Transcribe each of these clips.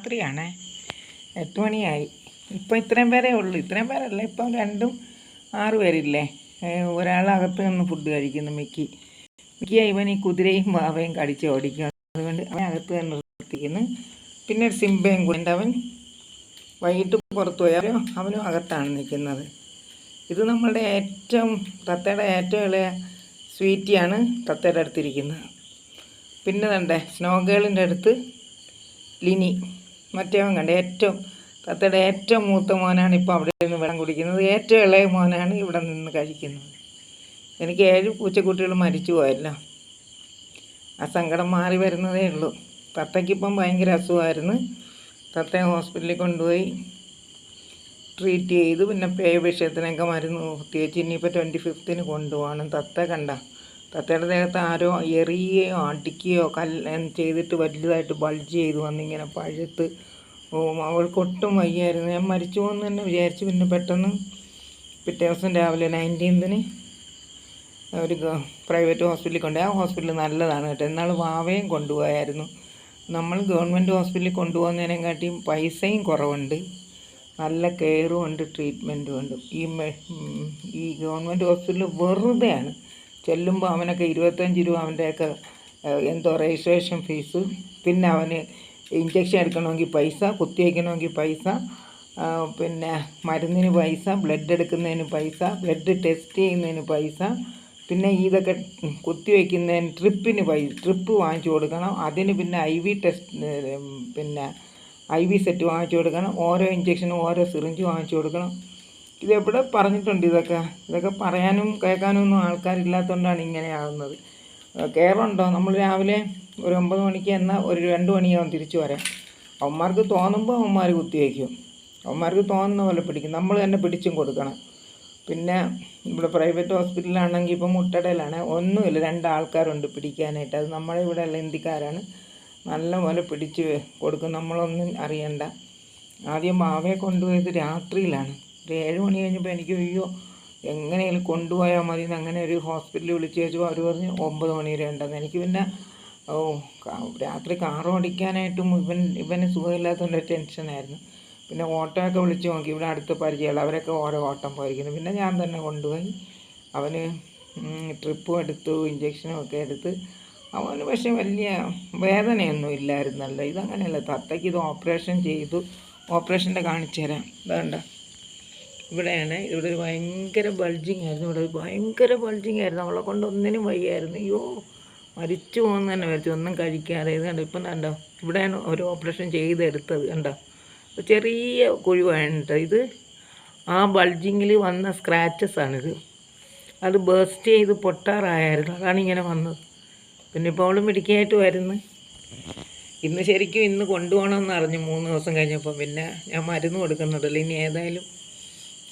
രാത്രിയാണേ. എട്ട് മണിയായി. ഇപ്പം ഇത്രയും പേരേ ഉള്ളൂ. ഇത്രയും പേരല്ല ഇപ്പം രണ്ടും ആറ് പേരില്ലേ? ഒരാൾ അകത്ത് നിന്ന് ഫുഡ് കഴിക്കുന്നു മിക്കി. മിക്കി ഇവൻ ഈ കുതിരയും വാവയും കടിച്ച് ഓടിക്കും അതുകൊണ്ട് അവൻ അകത്ത് തന്നെ നിർത്തിക്കുന്നു. പിന്നെ ഒരു സിംബയും കൂടെ അവൻ വൈകിട്ട് പുറത്തു പോയാലോ അവനും അകത്താണ് നിൽക്കുന്നത്. ഇത് നമ്മളുടെ ഏറ്റവും തത്തയുടെ ഏറ്റവും ഇളയ സ്വീറ്റിയാണ് തത്തയുടെ അടുത്തിരിക്കുന്നത് പിന്നെ തണ്ടേ സ്നോ ഗേളിന്റെ അടുത്ത് ലിനി. മറ്റേവൻ കണ്ട ഏറ്റവും തത്തയുടെ ഏറ്റവും മൂത്ത മോനാണ് ഇപ്പോൾ അവിടെ നിന്ന് വെള്ളം കുടിക്കുന്നത്. ഏറ്റവും ഇളയ മോനാണ് ഇവിടെ നിന്ന് കഴിക്കുന്നത്. എനിക്ക് ഏഴ് പൂച്ചക്കുട്ടികൾ മരിച്ചു പോയല്ലോ. ആ സങ്കടം മാറി വരുന്നതേ ഉള്ളൂ. തത്തയ്ക്കിപ്പം ഭയങ്കര അസുഖമായിരുന്നു. തത്തയെ ഹോസ്പിറ്റലിൽ കൊണ്ടുപോയി ട്രീറ്റ് ചെയ്തു. പിന്നെ പേ വിഷയത്തിനൊക്കെ മരുന്ന് കുത്തിവെച്ച് ഇനിയിപ്പോൾ ട്വന്റി ഫിഫ്ത്തിന് കൊണ്ടുപോകണം. തത്ത കണ്ട തത്തയുടെ ദേഹത്ത് ആരോ എറിയുകയോ അടിക്കുകയോ കല്ല് ചെയ്തിട്ട് വലുതായിട്ട് ബൾജ് ചെയ്തു വന്നിങ്ങനെ പഴുത്ത് ഓ അവൾക്ക് ഒട്ടും വയ്യായിരുന്നു. ഞാൻ മരിച്ചു പോകുന്നു തന്നെ വിചാരിച്ചു. പിന്നെ പെട്ടെന്ന് പിറ്റേ ദിവസം രാവിലെ നയന്റീൻത്തിന് ഒരു പ്രൈവറ്റ് ഹോസ്പിറ്റലിൽ കൊണ്ടുപോയി. ആ ഹോസ്പിറ്റൽ നല്ലതാണ് കേട്ടോ. എന്നാൽ വാവയും കൊണ്ടുപോയായിരുന്നു. നമ്മൾ ഗവൺമെന്റ് ഹോസ്പിറ്റലിൽ കൊണ്ടുപോകുന്നതിനെക്കാട്ടിയും പൈസയും കുറവുണ്ട്. നല്ല കെയറും ഉണ്ട് ട്രീറ്റ്മെന്റും ഉണ്ട്. ഈ ഈ ഗവൺമെന്റ് ഹോസ്പിറ്റൽ വെറുതെയാണ്. ചെല്ലുമ്പോൾ അവനൊക്കെ ഇരുപത്തഞ്ച് രൂപ അവന്റെയൊക്കെ എന്തോ രജിസ്ട്രേഷൻ ഫീസ് പിന്നെ അവന് ഇഞ്ചക്ഷൻ എടുക്കണമെങ്കിൽ പൈസ കുത്തിവയ്ക്കണമെങ്കിൽ പൈസ പിന്നെ മരുന്നിന് പൈസ ബ്ലഡ് എടുക്കുന്നതിന് പൈസ ബ്ലഡ് ടെസ്റ്റ് ചെയ്യുന്നതിന് പൈസ പിന്നെ ഇതൊക്കെ കുത്തിവയ്ക്കുന്നതിന് ട്രിപ്പിന് പൈസ ട്രിപ്പ് വാങ്ങിച്ചു കൊടുക്കണം. അതിന് പിന്നെ ഐ വി ടെസ്റ്റ് പിന്നെ ഐ വി സെറ്റ് വാങ്ങിച്ചു കൊടുക്കണം. ഓരോ ഇഞ്ചക്ഷനും ഓരോ സിറിഞ്ച് വാങ്ങിച്ചു കൊടുക്കണം. ഇതെവിടെ പറഞ്ഞിട്ടുണ്ട് ഇതൊക്കെ? ഇതൊക്കെ പറയാനും കേൾക്കാനും ഒന്നും ആൾക്കാരില്ലാത്തതുകൊണ്ടാണ് ഇങ്ങനെ കയറുണ്ടോ നമ്മൾ രാവിലെ ഒരു ഒമ്പത് മണിക്ക് എന്നാൽ ഒരു രണ്ട് മണിയാവും തിരിച്ചു വരാം അവന്മാർക്ക് തോന്നുമ്പോൾ അവന്മാർ കുത്തിവയ്ക്കും അവന്മാർക്ക് തോന്നുന്ന പോലെ പിടിക്കും. നമ്മൾ തന്നെ പിടിച്ചും കൊടുക്കണം. പിന്നെ ഇവിടെ പ്രൈവറ്റ് ഹോസ്പിറ്റലാണെങ്കിൽ ഇപ്പം മുട്ടടയിലാണ്. ഒന്നുമില്ല രണ്ടാൾക്കാരുണ്ട് പിടിക്കാനായിട്ട്. അത് നമ്മളെ ഇവിടെ ഉള്ള ഹിന്ദിക്കാരാണ് നല്ല പോലെ പിടിച്ച് കൊടുക്കും. നമ്മളൊന്നും അറിയണ്ട. ആദ്യം മാവയെ കൊണ്ടുപോയത് രാത്രിയിലാണ്. ഒരു ഏഴ് മണി കഴിഞ്ഞപ്പോൾ എനിക്ക് അയ്യോ എങ്ങനെയെങ്കിലും കൊണ്ടുപോയാൽ മതി എന്ന് അങ്ങനെ ഒരു ഹോസ്പിറ്റലിൽ വിളിച്ച് ചോദിച്ചപ്പോൾ അവർ പറഞ്ഞ് ഒമ്പത് മണി വരെ ഉണ്ടെന്ന്. എനിക്ക് പിന്നെ ഓ രാത്രി കാർ ഓടിക്കാനായിട്ടും ഇവൻ ഇവന് സുഖമില്ലാത്തതുകൊണ്ട് ടെൻഷനായിരുന്നു പിന്നെ ഓട്ടോയൊക്കെ വിളിച്ച് നോക്കി ഇവിടെ അടുത്ത് പരിചയമുള്ള അവരൊക്കെ ഓരോ ഓട്ടം പോയിരിക്കുന്നു. പിന്നെ ഞാൻ തന്നെ കൊണ്ടുപോയി അവന് ട്രിപ്പും എടുത്തു ഇഞ്ചക്ഷനും ഒക്കെ എടുത്ത്. അവന് പക്ഷേ വലിയ വേദനയൊന്നും ഇല്ലായിരുന്നല്ലോ. ഇതങ്ങനെയല്ല തത്തയ്ക്ക് ഇത് ഓപ്പറേഷൻ ചെയ്തു. ഓപ്പറേഷന്റെ കാണിച്ചു തരാം. ഇതാണ്ട ഇവിടെയാണ്. ഇവിടെ ഒരു ഭയങ്കര ബൾജിങ് ആയിരുന്നു. ഇവിടെ ഒരു ഭയങ്കര ബൾജിങ് ആയിരുന്നു. അവളെ കൊണ്ട് ഒന്നിനും വയ്യായിരുന്നു. അയ്യോ മരിച്ചു പോകുന്ന തന്നെ മരിച്ചു ഒന്നും കഴിക്കാതെ. കണ്ടോ? ഇപ്പം കണ്ടോ? ഇവിടെയാണ് ഒരു ഓപ്പറേഷൻ ചെയ്തെടുത്തത്. കണ്ടോ? ചെറിയ കുഴിവാണ് ഇത്. ആ ബൾജിങ്ങിൽ വന്ന സ്ക്രാച്ചസ് ആണിത്. അത് ബേസ്റ്റ് ചെയ്ത് പൊട്ടാറായായിരുന്നു. അതാണ് ഇങ്ങനെ വന്നത്. പിന്നെ ഇപ്പോൾ അവൾ മിടുക്കിയായിട്ട് വരുന്നു. ഇന്ന് ശരിക്കും ഇന്ന് കൊണ്ടുപോകണമെന്ന് അറിഞ്ഞു മൂന്ന് ദിവസം കഴിഞ്ഞപ്പോൾ പിന്നെ ഞാൻ മരുന്ന് കൊടുക്കുന്നുണ്ടല്ലോ. ഇനി ഏതായാലും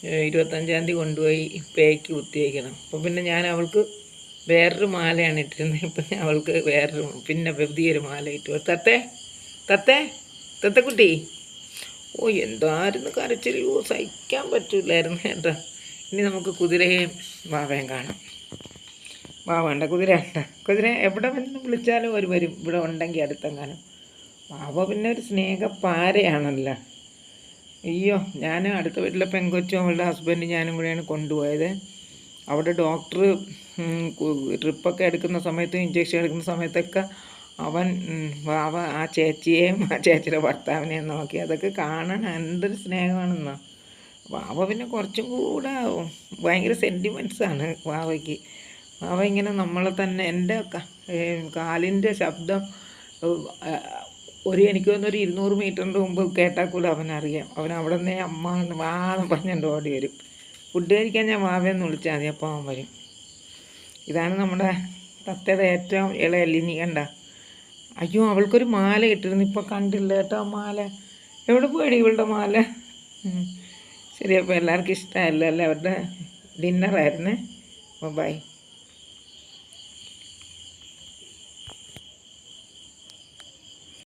ഇരുപത്തഞ്ചാം തീയതി കൊണ്ടുപോയി പേക്ക് കുത്തിവയ്ക്കണം അപ്പോൾ പിന്നെ ഞാൻ അവൾക്ക് വേറൊരു മാലയാണ് ഇട്ടിരുന്നത്. ഇപ്പം അവൾക്ക് വേറൊരു പിന്നെ പുതിയൊരു മാല ഇട്ടു. തത്തേ തത്തേ തത്തക്കുട്ടി. ഓ എന്തായിരുന്നു കരച്ചിൽ ഓ സഹിക്കാൻ പറ്റില്ലായിരുന്നു കേട്ടോ. ഇനി നമുക്ക് കുതിരയും വാവയും കാണാം. വാ വേണ്ട കുതിര ഉണ്ട കുതിര എവിടെ വന്ന് വിളിച്ചാലും ഒരു വരും. ഇവിടെ ഉണ്ടെങ്കിൽ അടുത്തെങ്ങാനും. വാവ പിന്നെ ഒരു സ്നേഹപ്പാരയാണല്ലോ. അയ്യോ ഞാൻ അടുത്ത വീട്ടിലെ പെങ്കൊച്ചും അവളുടെ ഹസ്ബൻഡ് ഞാനും കൂടെയാണ് കൊണ്ടുപോയത്. അവിടെ ഡോക്ടർ ട്രിപ്പൊക്കെ എടുക്കുന്ന സമയത്തും ഇഞ്ചക്ഷൻ എടുക്കുന്ന സമയത്തൊക്കെ അവൻ അവ ആ ചേച്ചിയെയും ആ ചേച്ചിയുടെ ഭർത്താവിനെയും നോക്കി. അതൊക്കെ കാണാൻ എന്തൊരു സ്നേഹമാണെന്നോ. വാവ പിന്നെ കുറച്ചും കൂടെ ഭയങ്കര സെന്റിമെന്റ്സാണ് വാവയ്ക്ക്. വാവ ഇങ്ങനെ നമ്മളെ തന്നെ എന്റെ കാലിന്റെ ശബ്ദം ഒരു എനിക്ക് തോന്നുന്നൊരു ഇരുന്നൂറ് മീറ്ററിന്റെ മുമ്പ് കേട്ടാൽ കൂടെ അവനറിയാം. അവൻ അവിടെ നിന്നേ അമ്മ എന്ന് വാ എന്ന് പറഞ്ഞുകൊണ്ട് ഓടി വരും. ഫുഡ് കഴിക്കാൻ ഞാൻ വാവയെന്ന് വിളിച്ചാൽ മതി അപ്പോൾ അവൻ വരും. ഇതാണ് നമ്മുടെ തത്തയുടെ ഏറ്റവും ഇളയ ലിനി കണ്ട? അയ്യോ അവൾക്കൊരു മാല ഇട്ടിരുന്നു. ഇപ്പോൾ കണ്ടില്ല കേട്ടോ മാല. എവിടെ പോയി ഇവളുടെ മാല. ശരി അപ്പോൾ എല്ലാവർക്കും ഇഷ്ടമല്ലേ അവരുടെ ഡിന്നറായിരുന്നേ അപ്പോൾ ബൈ